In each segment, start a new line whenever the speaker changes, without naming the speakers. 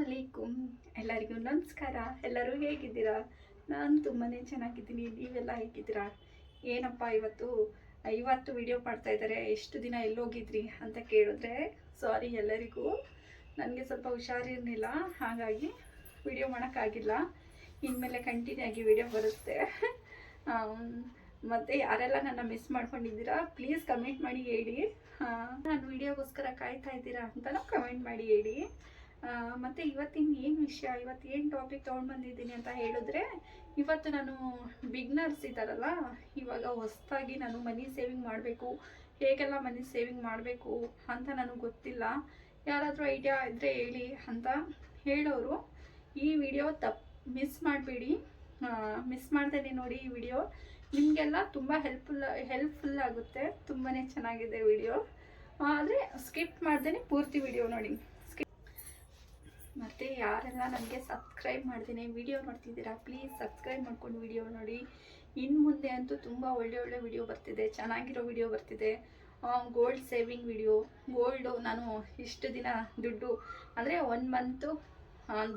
ಅಲೈಕುಮ್ ಎಲ್ಲರಿಗೂ ನಮಸ್ಕಾರ. ಎಲ್ಲರೂ ಹೇಗಿದ್ದೀರಾ? ನಾನು ತುಂಬಾ ಚೆನ್ನಾಗಿದ್ದೀನಿ. ನೀವೆಲ್ಲ ಹೇಗಿದ್ದೀರಾ? ಏನಪ್ಪ ಇವತ್ತು? ಇವತ್ತು ವಿಡಿಯೋ ಮಾಡ್ತಾ ಇದ್ದಾರೆ. ಎಷ್ಟು ದಿನ ಎಲ್ಲೋಗಿದ್ರಿ ಅಂತ ಕೇಳಿದ್ರೆ ಸಾರಿ ಎಲ್ಲರಿಗೂ. ನನಗೆ ಸ್ವಲ್ಪ ಹುಷಾರಿರಲಿಲ್ಲ. ಹಾಗಾಗಿ ವಿಡಿಯೋ ಮಾಡೋಕ್ಕಾಗಿಲ್ಲ. ಇನ್ಮೇಲೆ ಕಂಟಿನ್ಯೂ ಆಗಿ ವಿಡಿಯೋ ಬರುತ್ತೆ. ಮತ್ತು ಯಾರೆಲ್ಲ ನನ್ನ ಮಿಸ್ ಮಾಡ್ಕೊಂಡಿದ್ದೀರಾ ಪ್ಲೀಸ್ ಕಮೆಂಟ್ ಮಾಡಿ ಹೇಳಿ. ನಾನು ವಿಡಿಯೋಗೋಸ್ಕರ ಕಾಯ್ತಾ ಇದ್ದೀರಾ ಅಂತಲೂ ಕಮೆಂಟ್ ಮಾಡಿ ಹೇಳಿ. ಮತ್ತೆ ಇವತ್ತಿನ ಏನು ವಿಷಯ? ಇವತ್ತು ಏನು ಟಾಪಿಕ್ ತೊಗೊಂಡು ಬಂದಿದ್ದೀನಿ ಅಂತ ಹೇಳಿದ್ರೆ, ಇವತ್ತು ನಾನು ಬಿಗ್ನರ್ಸ್ ಇದ್ದಾರಲ್ಲ, ಇವಾಗ ಹೊಸದಾಗಿ ನಾನು ಮನಿ ಸೇವಿಂಗ್ ಮಾಡಬೇಕು. ಹೇಗೆಲ್ಲ ಮನಿ ಸೇವಿಂಗ್ ಮಾಡಬೇಕು ಅಂತ ನನಗೆ ಗೊತ್ತಿಲ್ಲ. ಯಾರಾದರೂ ಐಡಿಯಾ ಇದ್ದರೆ ಹೇಳಿ ಅಂತ ಹೇಳೋರು, ಈ ವಿಡಿಯೋ ತಪ್ಪು ಮಿಸ್ ಮಾಡಬೇಡಿ. ಮಿಸ್ ಮಾಡ್ದೇನೆ ನೋಡಿ ಈ ವಿಡಿಯೋ ನಿಮಗೆಲ್ಲ ತುಂಬ ಹೆಲ್ಪ್ಫುಲ್ ಹೆಲ್ಪ್ಫುಲ್ ಆಗುತ್ತೆ. ತುಂಬಾ ಚೆನ್ನಾಗಿದೆ ವಿಡಿಯೋ ಆದರೆ ಸ್ಕಿಪ್ ಮಾಡ್ದೇನೆ ಪೂರ್ತಿ ವಿಡಿಯೋ ನೋಡಿ. ಮತ್ತು ಯಾರೆಲ್ಲ ನನಗೆ ಸಬ್ಸ್ಕ್ರೈಬ್ ಮಾಡ್ತೀನಿ ವಿಡಿಯೋ ನೋಡ್ತಿದ್ದೀರಾ ಪ್ಲೀಸ್ ಸಬ್ಸ್ಕ್ರೈಬ್ ಮಾಡ್ಕೊಂಡು ವಿಡಿಯೋ ನೋಡಿ. ಇನ್ನು ಮುಂದೆ ಅಂತೂ ತುಂಬ ಒಳ್ಳೆ ಒಳ್ಳೆ ವಿಡಿಯೋ ಬರ್ತಿದೆ, ಚೆನ್ನಾಗಿರೋ ವಿಡಿಯೋ ಬರ್ತಿದೆ. ಗೋಲ್ಡ್ ಸೇವಿಂಗ್ ವಿಡಿಯೋ ಗೋಲ್ಡು ನಾನು ಇಷ್ಟು ದಿನ ದುಡ್ಡು, ಅಂದರೆ ಒನ್ ಮಂತು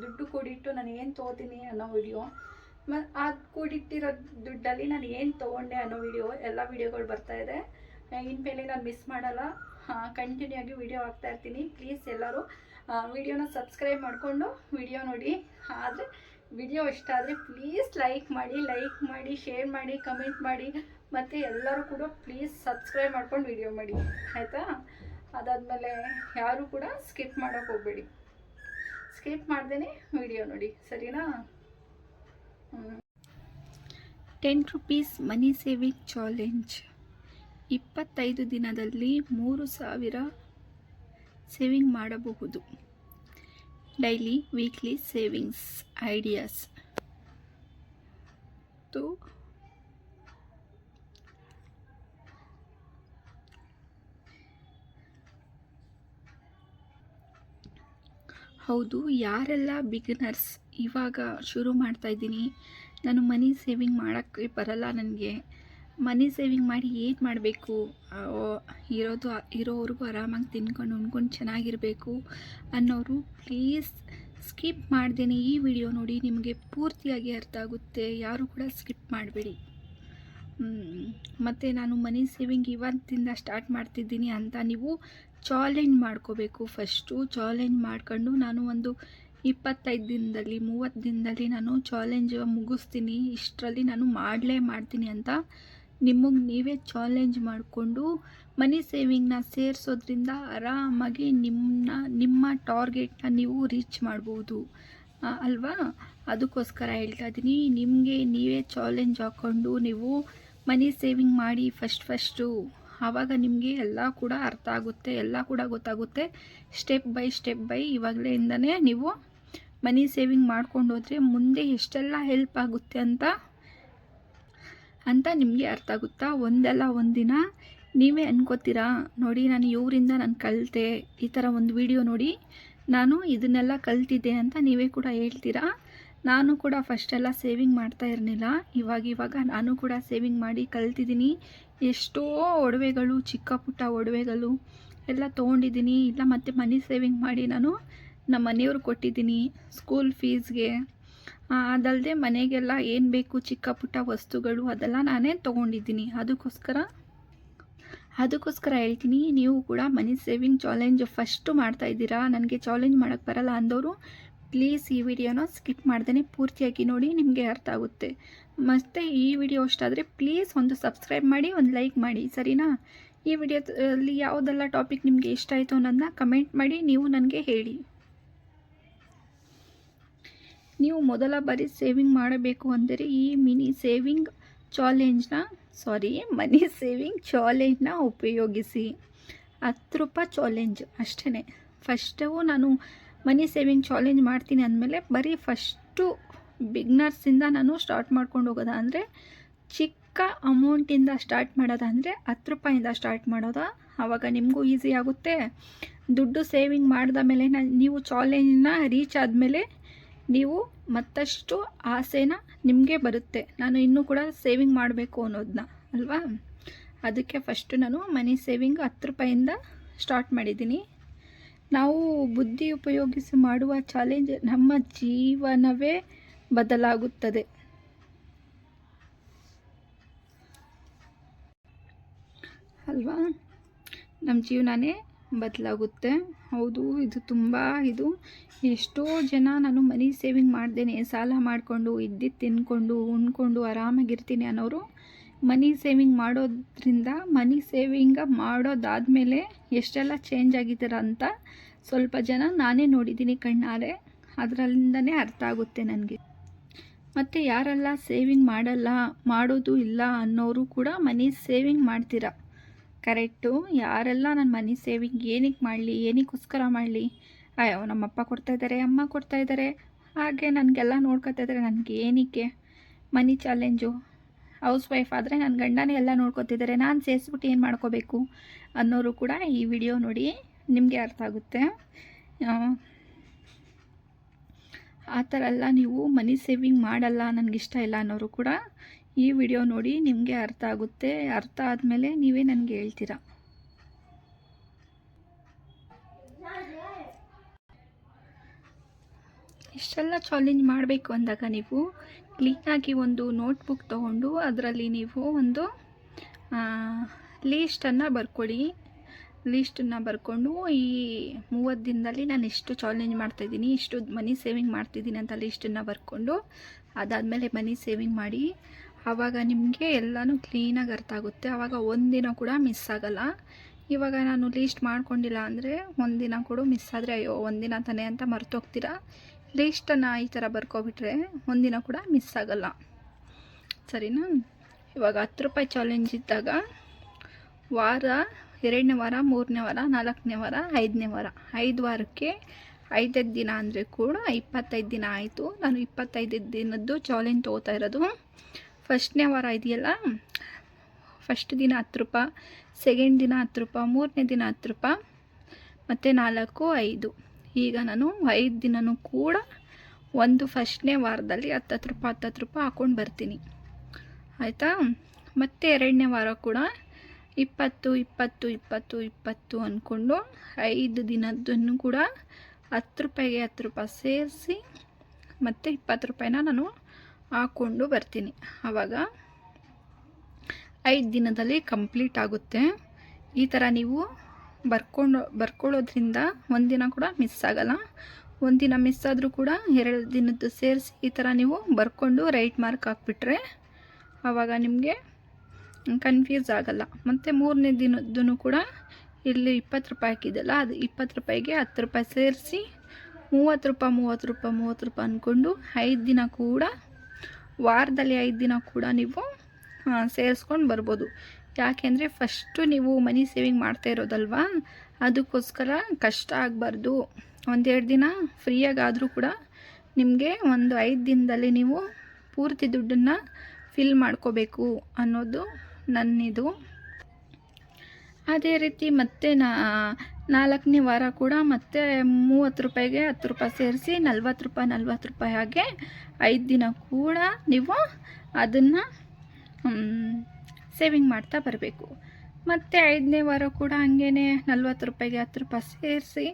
ದುಡ್ಡು ಕೂಡಿಟ್ಟು ನಾನು ಏನು ತೊಗೋತೀನಿ ಅನ್ನೋ ವಿಡಿಯೋ ಮ ಅದು ಕೂಡಿಟ್ಟಿರೋ ದುಡ್ಡಲ್ಲಿ ನಾನು ಏನು ತೊಗೊಂಡೆ ಅನ್ನೋ ವಿಡಿಯೋ ಎಲ್ಲ ವಿಡಿಯೋಗಳು ಬರ್ತಾ ಇದೆ. ಇನ್ಮೇಲೆ ನಾನು ಮಿಸ್ ಮಾಡಲ್ಲ. ಕಂಟಿನ್ಯೂ ಆಗಿ ವಿಡಿಯೋ ಹಾಕ್ತಾ ಇರ್ತೀನಿ. ಪ್ಲೀಸ್ ಎಲ್ಲರೂ ವಿಡಿಯೋನ ಸಬ್ಸ್ಕ್ರೈಬ್ ಮಾಡಿಕೊಂಡು ವಿಡಿಯೋ ನೋಡಿ. ಆದರೆ ವಿಡಿಯೋ ಇಷ್ಟ ಆದರೆ ಪ್ಲೀಸ್ ಲೈಕ್ ಮಾಡಿ ಲೈಕ್ ಮಾಡಿ ಶೇರ್ ಮಾಡಿ ಕಮೆಂಟ್ ಮಾಡಿ. ಮತ್ತು ಎಲ್ಲರೂ ಕೂಡ ಪ್ಲೀಸ್ ಸಬ್ಸ್ಕ್ರೈಬ್ ಮಾಡ್ಕೊಂಡು ವಿಡಿಯೋ ಮಾಡಿ. ಆಯಿತಾ? ಅದಾದಮೇಲೆ ಯಾರೂ ಕೂಡ ಸ್ಕಿಪ್ ಮಾಡೋಕ್ಕೆ ಹೋಗಬೇಡಿ. ಸ್ಕಿಪ್ ಮಾಡ್ದೇ ವಿಡಿಯೋ ನೋಡಿ. ಸರಿನಾ? Ten rupees money saving challenge ಇಪ್ಪತ್ತೈದು ದಿನದಲ್ಲಿ ಮೂರು ಸಾವಿರ ಸೇವಿಂಗ್ ಮಾಡಬಹುದು. Daily weekly savings ideas. ತು ಹೌದು, ಯಾರೆಲ್ಲ ಬಿಗಿನರ್ಸ್ ಇವಾಗ ಶುರು ಮಾಡ್ತಾ ಇದ್ದೀನಿ, ನಾನು ಮನಿ ಸೇವಿಂಗ್ ಮಾಡೋಕ್ಕೆ ಬರಲ್ಲ ನನಗೆ. ಮನಿ ಸೇವಿಂಗ್ ಮಾಡಿ ಏನು ಮಾಡಬೇಕು? ಇರೋದು, ಇರೋವರೆಗೂ ಆರಾಮಾಗಿ ತಿನ್ಕೊಂಡು ಉಣ್ಕೊಂಡು ಚೆನ್ನಾಗಿರಬೇಕು ಅನ್ನೋರು ಪ್ಲೀಸ್ ಸ್ಕಿಪ್ ಮಾಡ್ದೇನೆ ಈ ವಿಡಿಯೋ ನೋಡಿ, ನಿಮಗೆ ಪೂರ್ತಿಯಾಗಿ ಅರ್ಥ ಆಗುತ್ತೆ. ಯಾರು ಕೂಡ ಸ್ಕಿಪ್ ಮಾಡಬೇಡಿ. ಮತ್ತು ನಾನು ಮನಿ ಸೇವಿಂಗ್ ಇವತ್ತಿಂದ ಸ್ಟಾರ್ಟ್ ಮಾಡ್ತಿದ್ದೀನಿ ಅಂತ ನೀವು ಚಾಲೆಂಜ್ ಮಾಡ್ಕೋಬೇಕು ಫಸ್ಟು ಚಾಲೆಂಜ್ ಮಾಡ್ಕೊಂಡು ನಾನು ಒಂದು ಇಪ್ಪತ್ತೈದು ದಿನದಲ್ಲಿ, ಮೂವತ್ತು ದಿನದಲ್ಲಿ ನಾನು ಚಾಲೆಂಜ್ ಮುಗಿಸ್ತೀನಿ. ಇಷ್ಟರಲ್ಲಿ ನಾನು ಮಾಡಲೇ ಮಾಡ್ತೀನಿ ಅಂತ ನಿಮಗೆ ನೀವೇ ಚಾಲೆಂಜ್ ಮಾಡಿಕೊಂಡು ಮನಿ ಸೇವಿಂಗ್ನ ಸೇರಿಸೋದ್ರಿಂದ ಆರಾಮಾಗಿ ನಿಮ್ಮನ್ನ ನಿಮ್ಮ ಟಾರ್ಗೆಟ್ನ ನೀವು ರೀಚ್ ಮಾಡ್ಬೋದು. ಅಲ್ವಾ? ಅದಕ್ಕೋಸ್ಕರ ಹೇಳ್ತಾ ಇದ್ದೀನಿ ನಿಮಗೆ ನೀವೇ ಚಾಲೆಂಜ್ ಹಾಕ್ಕೊಂಡು ನೀವು ಮನಿ ಸೇವಿಂಗ್ ಮಾಡಿ ಫಸ್ಟ್ ಫಸ್ಟು ಆವಾಗ ನಿಮಗೆ ಎಲ್ಲ ಕೂಡ ಅರ್ಥ ಆಗುತ್ತೆ, ಎಲ್ಲ ಕೂಡ ಗೊತ್ತಾಗುತ್ತೆ. ಸ್ಟೆಪ್ ಬೈ ಸ್ಟೆಪ್ ಬೈ ಇವಾಗಲಿಂದನೇ ನೀವು ಮನಿ ಸೇವಿಂಗ್ ಮಾಡ್ಕೊಂಡು ಹೋದರೆ ಮುಂದೆ ಎಷ್ಟೆಲ್ಲ ಹೆಲ್ಪ್ ಆಗುತ್ತೆ ಅಂತ ಅಂತ ನಿಮಗೆ ಅರ್ಥ ಆಗುತ್ತಾ? ಒಂದಲ್ಲ ಒಂದಿನ? ನೀವೇ ಅನ್ಕೋತೀರಾ? ನೋಡಿ, ನಾನು ಇವರಿಂದ ನಾನು ಕಲಿತೆ. ಈ ಥರ ಒಂದು ವಿಡಿಯೋ ನೋಡಿ. ನಾನು ಇದನ್ನೆಲ್ಲ ಕಲ್ತಿದ್ದೆ ಅಂತ ನೀವೇ ಕೂಡ ಹೇಳ್ತೀರಾ? ನಾನು ಕೂಡ ಫಸ್ಟೆಲ್ಲ ಸೇವಿಂಗ್ ಮಾಡ್ತಾ ಇರಲಿಲ್ಲ. ಇವಾಗ ಇವಾಗ ನಾನು ಕೂಡ ಸೇವಿಂಗ್ ಮಾಡಿ ಕಲ್ತಿದ್ದೀನಿ. ಎಷ್ಟೋ ಒಡವೆಗಳು, ಚಿಕ್ಕ ಪುಟ್ಟ ಒಡವೆಗಳು ಎಲ್ಲ ತೊಗೊಂಡಿದ್ದೀನಿ. ಇಲ್ಲ, ಮತ್ತು ಮನಿ ಸೇವಿಂಗ್ ಮಾಡಿ ನಾನು ನಮ್ಮ ಮನೆಯವ್ರು ಕೊಟ್ಟಿದ್ದೀನಿ ಸ್ಕೂಲ್ ಫೀಸ್ಗೆ ಅದಲ್ಲದೆ ಮನೆಗೆಲ್ಲ ಏನು ಬೇಕು, ಚಿಕ್ಕ ಪುಟ್ಟ ವಸ್ತುಗಳು ಅದೆಲ್ಲ ನಾನೇ ತೊಗೊಂಡಿದ್ದೀನಿ. ಅದಕ್ಕೋಸ್ಕರ ಅದಕ್ಕೋಸ್ಕರ ಹೇಳ್ತೀನಿ, ನೀವು ಕೂಡ ಮನಿ ಸೇವಿಂಗ್ ಚಾಲೆಂಜ್ ಫಸ್ಟು ಮಾಡ್ತಾ ಇದ್ದೀರಾ? ನನಗೆ ಚಾಲೆಂಜ್ ಮಾಡೋಕ್ಕೆ ಬರಲ್ಲ ಅಂದವರು ಪ್ಲೀಸ್ ಈ ವಿಡಿಯೋನ ಸ್ಕಿಪ್ ಮಾಡ್ದೇ ಪೂರ್ತಿಯಾಗಿ ನೋಡಿ, ನಿಮಗೆ ಅರ್ಥ ಆಗುತ್ತೆ. ಮತ್ತು ಈ ವಿಡಿಯೋ ಅಷ್ಟಾದರೆ ಪ್ಲೀಸ್ ಒಂದು ಸಬ್ಸ್ಕ್ರೈಬ್ ಮಾಡಿ, ಒಂದು ಲೈಕ್ ಮಾಡಿ, ಸರಿನಾ? ಈ ವಿಡಿಯೋದಲ್ಲಿ ಯಾವುದೆಲ್ಲ ಟಾಪಿಕ್ ನಿಮಗೆ ಇಷ್ಟ ಆಯಿತು ಅನ್ನೋದನ್ನ ಕಮೆಂಟ್ ಮಾಡಿ, ನೀವು ನನಗೆ ಹೇಳಿ. ನೀವು ಮೊದಲ ಬಾರಿ ಸೇವಿಂಗ್ ಮಾಡಬೇಕು ಅಂದರೆ ಈ ಮಿನಿ ಸೇವಿಂಗ್ ಚಾಲೆಂಜ್ನ ಸಾರಿ ಮನಿ ಸೇವಿಂಗ್ ಚಾಲೆಂಜ್ನ ಉಪಯೋಗಿಸಿ. ಹತ್ತು ರೂಪಾಯಿ ಚಾಲೆಂಜ್ ಅಷ್ಟೇ ಫಸ್ಟು ನಾನು ಮನಿ ಸೇವಿಂಗ್ ಚಾಲೆಂಜ್ ಮಾಡ್ತೀನಿ ಅಂದಮೇಲೆ ಬರೀ ಫಸ್ಟು ಬಿಗ್ನರ್ಸಿಂದ ನಾನು ಸ್ಟಾರ್ಟ್ ಮಾಡ್ಕೊಂಡು ಹೋಗೋದ ಅಂದರೆ, ಚಿಕ್ಕ ಅಮೌಂಟಿಂದ ಸ್ಟಾರ್ಟ್ ಮಾಡೋದಂದರೆ ಹತ್ತು ರೂಪಾಯಿಂದ ಸ್ಟಾರ್ಟ್ ಮಾಡೋದಾ? ಆವಾಗ ನಿಮಗೂ ಈಸಿ ಆಗುತ್ತೆ. ದುಡ್ಡು ಸೇವಿಂಗ್ ಮಾಡಿದ ಮೇಲೆ ನೀವು ಚಾಲೆಂಜ್ನ ರೀಚ್ ಆದಮೇಲೆ ನೀವು ಮತ್ತಷ್ಟು ಆಸೆನ ನಿಮಗೆ ಬರುತ್ತೆ. ನಾನು ಇನ್ನೂ ಕೂಡ ಸೇವಿಂಗ್ ಮಾಡಬೇಕು ಅನ್ನೋದನ್ನ ಅಲ್ವಾ? ಅದಕ್ಕೆ ಫಸ್ಟು ನಾನು ಮನಿ ಸೇವಿಂಗ್ ಹತ್ತು ರೂಪಾಯಿಂದ ಸ್ಟಾರ್ಟ್ ಮಾಡಿದ್ದೀನಿ. ನಾವು ಬುದ್ಧಿ ಉಪಯೋಗಿಸಿ ಮಾಡುವ ಚಾಲೆಂಜ್ ನಮ್ಮ ಜೀವನವೇ ಬದಲಾಗುತ್ತದೆ. ಅಲ್ವಾ? ನಮ್ಮ ಜೀವನನೇ ಬದಲಾಗುತ್ತೆ. ಹೌದು, ಇದು ತುಂಬ ಇದು. ಎಷ್ಟೋ ಜನ ನಾನು ಮನಿ ಸೇವಿಂಗ್ ಮಾಡ್ದೇನೆ, ಸಾಲ ಮಾಡಿಕೊಂಡು ಇದ್ದಿದ್ದು ತಿನ್ಕೊಂಡು, ಉಣ್ಕೊಂಡು, ಆರಾಮಾಗಿರ್ತೀನಿ ಅನ್ನೋರು ಮನಿ ಸೇವಿಂಗ್ ಮಾಡೋದ್ರಿಂದ, ಮನಿ ಸೇವಿಂಗ ಮಾಡೋದಾದಮೇಲೆ ಎಷ್ಟೆಲ್ಲ ಚೇಂಜ್ ಆಗಿದ್ದಾರ ಅಂತ ಸ್ವಲ್ಪ ಜನ ನಾನೇ ನೋಡಿದ್ದೀನಿ ಕಣ್ಣಾರೆ. ಅದರಲ್ಲಿಂದನೇ ಅರ್ಥ ಆಗುತ್ತೆ ನನಗೆ. ಮತ್ತು ಯಾರೆಲ್ಲ ಸೇವಿಂಗ್ ಮಾಡಲ್ಲ, ಮಾಡೋದು ಇಲ್ಲ ಅನ್ನೋರು ಕೂಡ ಮನಿ ಸೇವಿಂಗ್ ಮಾಡ್ತೀರ? ಕರೆಕ್ಟು ಯಾರೆಲ್ಲ ನನ್ನ ಮನಿ ಸೇವಿಂಗ್ ಏನಕ್ಕೆ ಮಾಡಲಿ, ಏನಕ್ಕೋಸ್ಕರ ಮಾಡಲಿ? ಅಯ್ಯೋ, ನಮ್ಮಪ್ಪ ಕೊಡ್ತಾಯಿದ್ದಾರೆ ಅಮ್ಮ ಕೊಡ್ತಾಯಿದ್ದಾರೆ ಹಾಗೆ ನನಗೆಲ್ಲ ನೋಡ್ಕೊತಾ ಇದ್ದಾರೆ ನನಗೆ ಏನಕ್ಕೆ? ಮನಿ ಚಾಲೆಂಜು. ಹೌಸ್ ವೈಫ್ ಆದರೆ ನನ್ನ ಗಂಡನೇ ಎಲ್ಲ ನೋಡ್ಕೊತಿದ್ದಾರೆ ನಾನು ಸೇರಿಸ್ಬಿಟ್ಟು ಏನು ಮಾಡ್ಕೋಬೇಕು ಅನ್ನೋರು ಕೂಡ ಈ ವಿಡಿಯೋ ನೋಡಿ ನಿಮಗೆ ಅರ್ಥ ಆಗುತ್ತೆ. ಆ ಥರ ಎಲ್ಲ ನೀವು ಮನಿ ಸೇವಿಂಗ್ ಮಾಡಲ್ಲ ನನಗಿಷ್ಟ ಇಲ್ಲ ಅನ್ನೋರು ಕೂಡ ಈ ವಿಡಿಯೋ ನೋಡಿ ನಿಮಗೆ ಅರ್ಥ ಆಗುತ್ತೆ. ಅರ್ಥ ಆದಮೇಲೆ ನೀವೇ ನನಗೆ ಹೇಳ್ತೀರಾ? ಇಷ್ಟೆಲ್ಲ ಚಾಲೆಂಜ್ ಮಾಡಬೇಕು ಅಂದಾಗ ನೀವು ಕ್ಲೀನಾಗಿ ಒಂದು ನೋಟ್ಬುಕ್ ತೊಗೊಂಡು ಅದರಲ್ಲಿ ನೀವು ಒಂದು ಲೀಸ್ಟನ್ನು ಬರ್ಕೊಳ್ಳಿ ಲೀಸ್ಟನ್ನು ಬರ್ಕೊಂಡು ಈ ಮೂವತ್ತು ದಿನದಲ್ಲಿ ನಾನು ಇಷ್ಟು ಚಾಲೆಂಜ್ ಮಾಡ್ತಾಯಿದ್ದೀನಿ, ಇಷ್ಟು ಮನಿ ಸೇವಿಂಗ್ ಮಾಡ್ತಿದ್ದೀನಿ ಅಂತ ಲೀಸ್ಟನ್ನು ಬರ್ಕೊಂಡು ಅದಾದಮೇಲೆ ಮನಿ ಸೇವಿಂಗ್ ಮಾಡಿ ಆವಾಗ ನಿಮಗೆ ಎಲ್ಲನೂ ಕ್ಲೀನಾಗಿ ಅರ್ಥ ಆಗುತ್ತೆ. ಆವಾಗ ಒಂದಿನ ಕೂಡ ಮಿಸ್ ಆಗಲ್ಲ. ಇವಾಗ ನಾನು ಲೀಸ್ಟ್ ಮಾಡ್ಕೊಂಡಿಲ್ಲ ಅಂದರೆ ಒಂದಿನ ಕೂಡ ಮಿಸ್ ಆದರೆ ಅಯ್ಯೋ ಒಂದಿನ ತಾನೇ ಅಂತ ಮರ್ತೋಗ್ತೀರಾ? ಲೀಸ್ಟನ್ನು ಈ ಥರ ಬರ್ಕೊಬಿಟ್ರೆ ಒಂದಿನ ಕೂಡ ಮಿಸ್ ಆಗಲ್ಲ. ಸರಿನಾ? ಇವಾಗ ಹತ್ತು ರೂಪಾಯಿ ಚಾಲೆಂಜ್ ಇದ್ದಾಗ ವಾರ, ಎರಡನೇ ವಾರ, ಮೂರನೇ ವಾರ, ನಾಲ್ಕನೇ ವಾರ, ಐದನೇ ವಾರ. ಐದು ವಾರಕ್ಕೆ ಐದೈದು ದಿನ ಅಂದರೆ ಕೂಡ ಇಪ್ಪತ್ತೈದು ದಿನ ಆಯಿತು. ನಾನು ಇಪ್ಪತ್ತೈದು ದಿನದ್ದು ಚಾಲೆಂಜ್ ತೊಗೋತಾ ಇರೋದು. ಫಸ್ಟ್ನೇ ವಾರ ಇದೆಯಲ್ಲ? ಫಸ್ಟ್ ದಿನ ಹತ್ತು ರೂಪಾಯಿ ಸೆಕೆಂಡ್ ದಿನ ಹತ್ತು ರೂಪಾಯಿ ಮೂರನೇ ದಿನ ಹತ್ತು ರೂಪಾಯಿ ಮತ್ತು ನಾಲ್ಕು, ಐದು. ಈಗ ನಾನು ಐದು ದಿನವೂ ಕೂಡ ಒಂದು ಫಸ್ಟ್ನೇ ವಾರದಲ್ಲಿ ಹತ್ತತ್ತು ರೂಪಾಯಿ ಹತ್ತತ್ತು ರೂಪಾಯಿ ಹಾಕ್ಕೊಂಡು ಬರ್ತೀನಿ. ಆಯಿತಾ? ಮತ್ತು ಎರಡನೇ ವಾರ ಕೂಡ ಇಪ್ಪತ್ತು ಇಪ್ಪತ್ತು ಇಪ್ಪತ್ತು ಇಪ್ಪತ್ತು ಅಂದ್ಕೊಂಡು ಐದು ದಿನದ್ದನ್ನು ಕೂಡ ಹತ್ತು ರೂಪಾಯಿಗೆ ಹತ್ತು ರೂಪಾಯಿ ಸೇರಿಸಿ ಮತ್ತು ಇಪ್ಪತ್ತು ರೂಪಾಯಿನ ನಾನು ಹಾಕ್ಕೊಂಡು ಬರ್ತೀನಿ. ಆವಾಗ ಐದು ದಿನದಲ್ಲಿ ಕಂಪ್ಲೀಟ್ ಆಗುತ್ತೆ. ಈ ಥರ ನೀವು ಬರ್ಕೊಂಡು, ಬರ್ಕೊಳ್ಳೋದ್ರಿಂದ ಒಂದಿನ ಕೂಡ ಮಿಸ್ ಆಗಲ್ಲ. ಒಂದಿನ ಮಿಸ್ ಆದರೂ ಕೂಡ ಎರಡು ದಿನದ್ದು ಸೇರಿಸಿ ಈ ಥರ ನೀವು ಬರ್ಕೊಂಡು ರೈಟ್ ಮಾರ್ಕ್ ಹಾಕ್ಬಿಟ್ರೆ ಆವಾಗ ನಿಮಗೆ ಕನ್ಫ್ಯೂಸ್ ಆಗಲ್ಲ. ಮತ್ತು ಮೂರನೇ ದಿನದ್ದು ಕೂಡ ಇಲ್ಲಿ ಇಪ್ಪತ್ತು ರೂಪಾಯಿ ಹಾಕಿದ್ದಲ್ಲ, ಅದು ಇಪ್ಪತ್ತು ರೂಪಾಯಿಗೆ ಹತ್ತು ರೂಪಾಯಿ ಸೇರಿಸಿ ಮೂವತ್ತು ರೂಪಾಯಿ ಮೂವತ್ತು ರೂಪಾಯಿ ಮೂವತ್ತು ರೂಪಾಯಿ ಅಂದ್ಕೊಂಡು ಐದು ದಿನ ಕೂಡ ವಾರದಲ್ಲಿ ಐದು ದಿನ ಕೂಡ ನೀವು ಸೇರಿಸ್ಕೊಂಡು ಬರ್ಬೋದು. ಯಾಕೆಂದರೆ ಫಸ್ಟು ನೀವು ಮನಿ ಸೇವಿಂಗ್ ಮಾಡ್ತಾ ಇರೋದಲ್ವಾ? ಅದಕ್ಕೋಸ್ಕರ ಕಷ್ಟ ಆಗಬಾರ್ದು. ಒಂದೆರಡು ದಿನ ಫ್ರೀಯಾಗಾದರೂ ಕೂಡ ನಿಮಗೆ ಒಂದು ಐದು ದಿನದಲ್ಲಿ ನೀವು ಪೂರ್ತಿ ದುಡ್ಡನ್ನು ಫಿಲ್ ಮಾಡ್ಕೋಬೇಕು ಅನ್ನೋದು ನನ್ನಿದು. ಅದೇ ರೀತಿ ಮತ್ತೆ ನಾ ನಾಲ್ಕನೇ ವಾರ ಕೂಡ ಮತ್ತೆ ಮೂವತ್ತು ರೂಪಾಯಿಗೆ ಹತ್ತು ರೂಪಾಯಿ ಸೇರಿಸಿ ನಲ್ವತ್ತು ರೂಪಾಯಿ ನಲ್ವತ್ತು ರೂಪಾಯಿ ಹಾಗೆ ಐದು ದಿನ ಕೂಡ ನೀವು ಅದನ್ನು ಸೇವಿಂಗ್ ಮಾಡ್ತಾ ಬರಬೇಕು. ಮತ್ತು ಐದನೇ ವಾರ ಕೂಡ ಹಂಗೇ ನಲ್ವತ್ತು ರೂಪಾಯಿಗೆ ಹತ್ತು ರೂಪಾಯಿ ಸೇರಿಸಿ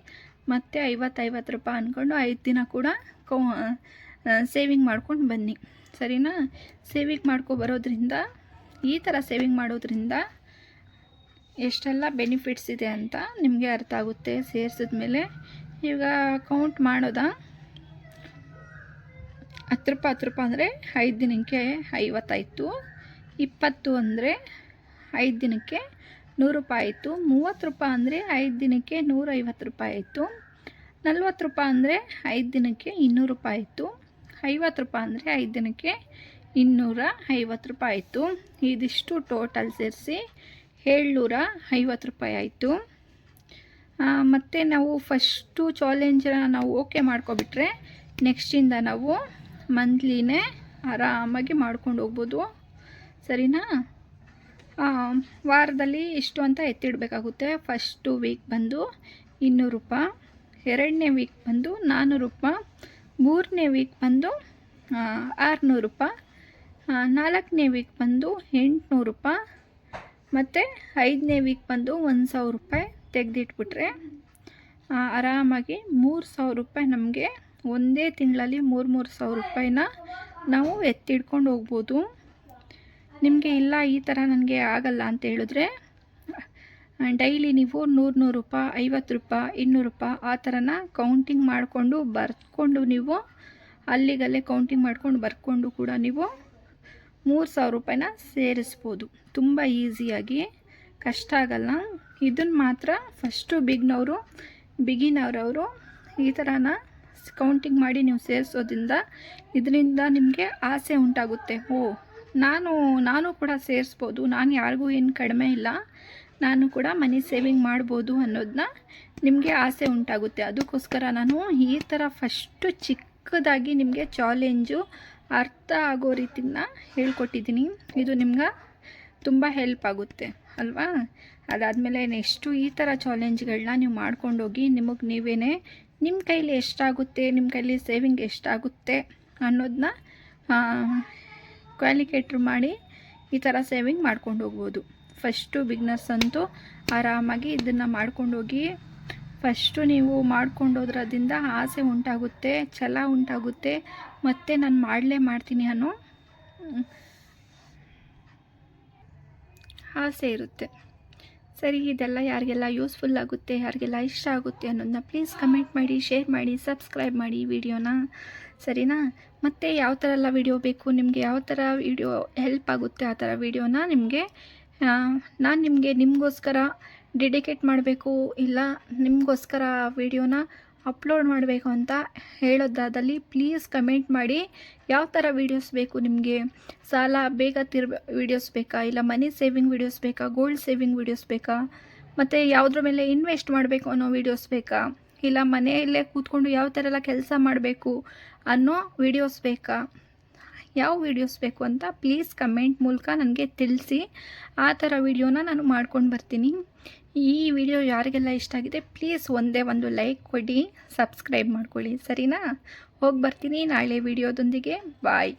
ಮತ್ತು ಐವತ್ತೈವತ್ತು ಐವತ್ತು ರೂಪಾಯಿ ಅಂದ್ಕೊಂಡು ಐದು ದಿನ ಕೂಡ ಕೌ ಸೇವಿಂಗ್ ಮಾಡ್ಕೊಂಡು ಬನ್ನಿ. ಸರಿನಾ? ಸೇವಿಂಗ್ ಮಾಡ್ಕೊ ಬರೋದ್ರಿಂದ, ಈ ಥರ ಸೇವಿಂಗ್ ಮಾಡೋದ್ರಿಂದ ಎಷ್ಟೆಲ್ಲ ಬೆನಿಫಿಟ್ಸ್ ಇದೆ ಅಂತ ನಿಮಗೆ ಅರ್ಥ ಆಗುತ್ತೆ ಸೇರಿಸಿದ ಮೇಲೆ. ಈಗ ಕೌಂಟ್ ಮಾಡೋದಾ. ಹತ್ತು ರೂಪಾಯಿ ಹತ್ತು ರೂಪಾಯಿ ಅಂದರೆ ಐದು ದಿನಕ್ಕೆ ಐವತ್ತಾಯಿತು. ಇಪ್ಪತ್ತು ಅಂದರೆ ಐದು ದಿನಕ್ಕೆ ನೂರು ರೂಪಾಯಿ ಆಯಿತು. ಮೂವತ್ತು ರೂಪಾಯಿ ಅಂದರೆ ಐದು ದಿನಕ್ಕೆ ನೂರೈವತ್ತು ರೂಪಾಯಿ ಆಯಿತು. ನಲ್ವತ್ತು ರೂಪಾಯಿ ಅಂದರೆ ಐದು ದಿನಕ್ಕೆ ಇನ್ನೂರು ರೂಪಾಯಿ ಆಯಿತು. ಐವತ್ತು ರೂಪಾಯಿ ಅಂದರೆ ಐದು ದಿನಕ್ಕೆ ಇನ್ನೂರ ಐವತ್ತು ರೂಪಾಯಿ ಆಯಿತು. ಇದಿಷ್ಟು ಟೋಟಲ್ ಸೇರಿಸಿ ಏಳ್ನೂರ ಐವತ್ತು ರೂಪಾಯಿ ಆಯಿತು. ಮತ್ತು ನಾವು ಫಸ್ಟು ಚಾಲೆಂಜನ್ನ ನಾವು ಓಕೆ ಮಾಡ್ಕೊಬಿಟ್ರೆ ನೆಕ್ಸ್ಟಿಂದ ನಾವು ಮಂತ್ಲಿನೇ ಆರಾಮಾಗಿ ಮಾಡ್ಕೊಂಡು ಹೋಗ್ಬೋದು. ಸರಿನಾ? ವಾರದಲ್ಲಿ ಇಷ್ಟು ಅಂತ ಎತ್ತಿಡಬೇಕಾಗುತ್ತೆ? ಫಸ್ಟು ವೀಕ್ ಬಂದು ಇನ್ನೂರು ರೂಪಾಯಿ, ಎರಡನೇ ವೀಕ್ ಬಂದು ನಾನ್ನೂರು ರೂಪಾಯಿ, ಮೂರನೇ ವೀಕ್ ಬಂದು ಆರುನೂರು ರೂಪಾಯಿ ನಾಲ್ಕನೇ ವೀಕ್ ಬಂದು ಎಂಟುನೂರು ರೂಪಾಯಿ ಮತ್ತು ಐದನೇ ವೀಕ್ ಬಂದು ಒಂದು ಸಾವಿರ ರೂಪಾಯಿ ತೆಗೆದಿಟ್ಬಿಟ್ರೆ ಆರಾಮಾಗಿ ಮೂರು ಸಾವಿರ ರೂಪಾಯಿ ನಮಗೆ ಒಂದೇ ತಿಂಗಳಲ್ಲಿ ಮೂರು ಮೂರು ಸಾವಿರ ರೂಪಾಯಿನ ನಾವು ಎತ್ತಿಡ್ಕೊಂಡು ಹೋಗ್ಬೋದು. ನಿಮಗೆ ಇಲ್ಲ ಈ ಥರ ನನಗೆ ಆಗಲ್ಲ ಅಂತ ಹೇಳಿದ್ರೆ, ಡೈಲಿ ನೀವು ನೂರು ನೂರು ರೂಪಾಯಿ, ಐವತ್ತು ರೂಪಾಯಿ, ಇನ್ನೂರು ರೂಪಾಯಿ ಆ ಥರನ ಕೌಂಟಿಂಗ್ ಮಾಡಿಕೊಂಡು ಬರ್ಕೊಂಡು ನೀವು ಅಲ್ಲಿಗಲ್ಲೇ ಕೌಂಟಿಂಗ್ ಮಾಡ್ಕೊಂಡು ಬರ್ಕೊಂಡು ಕೂಡ ನೀವು ಮೂರು ಸಾವಿರ ರೂಪಾಯಿನ ಸೇರಿಸ್ಬೋದು. ತುಂಬ ಈಸಿಯಾಗಿ, ಕಷ್ಟ ಆಗಲ್ಲ. ಇದನ್ನು ಮಾತ್ರ ಫಸ್ಟು ಬಿಗ್ನವರು, ಬಿಗಿನವರವರು ಈ ಥರನ ಕೌಂಟಿಂಗ್ ಮಾಡಿ ನೀವು ಸೇರಿಸೋದ್ರಿಂದ ಇದರಿಂದ ನಿಮಗೆ ಆಸೆ ಉಂಟಾಗುತ್ತೆ. ಓ, ನಾನು ನಾನು ಕೂಡ ಸೇರಿಸ್ಬೋದು. ನಾನು ಯಾರಿಗೂ ಏನು ಕಡಿಮೆ ಇಲ್ಲ. ನಾನು ಕೂಡ ಮನಿ ಸೇವಿಂಗ್ ಮಾಡ್ಬೋದು ಅನ್ನೋದನ್ನ ನಿಮಗೆ ಆಸೆ ಉಂಟಾಗುತ್ತೆ. ಅದಕ್ಕೋಸ್ಕರ ನಾನು ಈ ಥರ ಫಸ್ಟು ಚಿಕ್ಕದಾಗಿ ನಿಮಗೆ ಚಾಲೆಂಜು ಅರ್ಥ ಆಗೋ ರೀತಿನ ಹೇಳ್ಕೊಟ್ಟಿದ್ದೀನಿ. ಇದು ನಿಮ್ಗೆ ತುಂಬ ಹೆಲ್ಪ್ ಆಗುತ್ತೆ, ಅಲ್ವಾ? ಅದಾದಮೇಲೆ ನೆಕ್ಸ್ಟು ಈ ಥರ ಚಾಲೆಂಜ್ಗಳನ್ನ ನೀವು ಮಾಡ್ಕೊಂಡೋಗಿ ನಿಮಗೆ ನೀವೇ ನಿಮ್ಮ ಕೈಲಿ ಎಷ್ಟಾಗುತ್ತೆ ನಿಮ್ಮ ಕೈಲಿ ಸೇವಿಂಗ್ ಎಷ್ಟಾಗುತ್ತೆ ಅನ್ನೋದನ್ನ ಕ್ವಾಲಿಕೇಟ್ರ್ ಮಾಡಿ ಈ ಥರ ಸೇವಿಂಗ್ ಮಾಡ್ಕೊಂಡು ಹೋಗ್ಬೋದು ಫಸ್ಟು ಬಿಗ್ನರ್ಸ್ ಅಂತೂ ಆರಾಮಾಗಿ ಇದನ್ನು ಮಾಡ್ಕೊಂಡೋಗಿ ಫಸ್ಟು ನೀವು ಮಾಡ್ಕೊಂಡೋದ್ರದಿಂದ ಆಸೆ ಉಂಟಾಗುತ್ತೆ, ಛಲ ಉಂಟಾಗುತ್ತೆ. ಮತ್ತು ನಾನು ಮಾಡಲೇ ಮಾಡ್ತೀನಿ ಅನ್ನೋ. ಆಸೆ ಇರುತ್ತೆ. ಸರಿ, ಇದೆಲ್ಲ ಯಾರಿಗೆಲ್ಲ ಯೂಸ್ಫುಲ್ ಆಗುತ್ತೆ, ಯಾರಿಗೆಲ್ಲ ಇಷ್ಟ ಆಗುತ್ತೆ ಅನ್ನೋದನ್ನ ಪ್ಲೀಸ್ ಕಮೆಂಟ್ ಮಾಡಿ ಶೇರ್ ಮಾಡಿ ಸಬ್ಸ್ಕ್ರೈಬ್ ಮಾಡಿ ವಿಡಿಯೋನ ಸರಿನಾ? ಮತ್ತು ಯಾವ ಥರ ಎಲ್ಲ ವಿಡಿಯೋ ಬೇಕು, ನಿಮಗೆ ಯಾವ ಥರ ವಿಡಿಯೋ ಹೆಲ್ಪ್ ಆಗುತ್ತೆ ಆ ಥರ ವಿಡಿಯೋನ ನಿಮಗೆ ನಾನು ನಿಮಗೆ ನಿಮಗೋಸ್ಕರ ಡೆಡಿಕೇಟ್ ಮಾಡಬೇಕು ಇಲ್ಲ ನಿಮಗೋಸ್ಕರ ವಿಡಿಯೋನ ಅಪ್ಲೋಡ್ ಮಾಡಬೇಕು ಅಂತ ಹೇಳೋದಾದಲ್ಲಿ ಪ್ಲೀಸ್ ಕಮೆಂಟ್ ಮಾಡಿ. ಯಾವ ಥರ ವೀಡಿಯೋಸ್ ಬೇಕು ನಿಮಗೆ? ಸಾಲ, ಬೇಗ ತಿರ್ ವೀಡಿಯೋಸ್ ಬೇಕಾ? ಇಲ್ಲ ಮನಿ ಸೇವಿಂಗ್ ವೀಡಿಯೋಸ್ ಬೇಕಾ? ಗೋಲ್ಡ್ ಸೇವಿಂಗ್ ವೀಡಿಯೋಸ್ ಬೇಕಾ? ಮತ್ತು ಯಾವುದ್ರ ಮೇಲೆ ಇನ್ವೆಸ್ಟ್ ಮಾಡಬೇಕು ಅನ್ನೋ ವೀಡಿಯೋಸ್ ಬೇಕಾ? ಇಲ್ಲ ಮನೆಯಲ್ಲೇ ಕೂತ್ಕೊಂಡು ಯಾವ ಥರ ಎಲ್ಲ ಕೆಲಸ ಮಾಡಬೇಕು ಅನ್ನೋ ವೀಡಿಯೋಸ್ ಬೇಕಾ? ಯಾವ ವೀಡಿಯೋಸ್ ಬೇಕು ಅಂತ ಪ್ಲೀಸ್ ಕಮೆಂಟ್ ಮೂಲಕ ನನಗೆ ತಿಳಿಸಿ. ಆ ಥರ ವೀಡಿಯೋನ ನಾನು ಮಾಡ್ಕೊಂಡು ಬರ್ತೀನಿ. ಈ ವಿಡಿಯೋ ಯಾರಿಗೆಲ್ಲ ಇಷ್ಟ ಆಗಿದೆ ಪ್ಲೀಸ್ ಒಂದೇ ಒಂದು ಲೈಕ್ ಕೊಡಿ ಸಬ್ಸ್ಕ್ರೈಬ್ ಮಾಡ್ಕೊಳ್ಳಿ, ಸರಿನಾ? ಹೋಗಿ ಬರ್ತೀನಿ ನಾಳೆ ವಿಡಿಯೋದೊಂದಿಗೆ ಬಾಯ್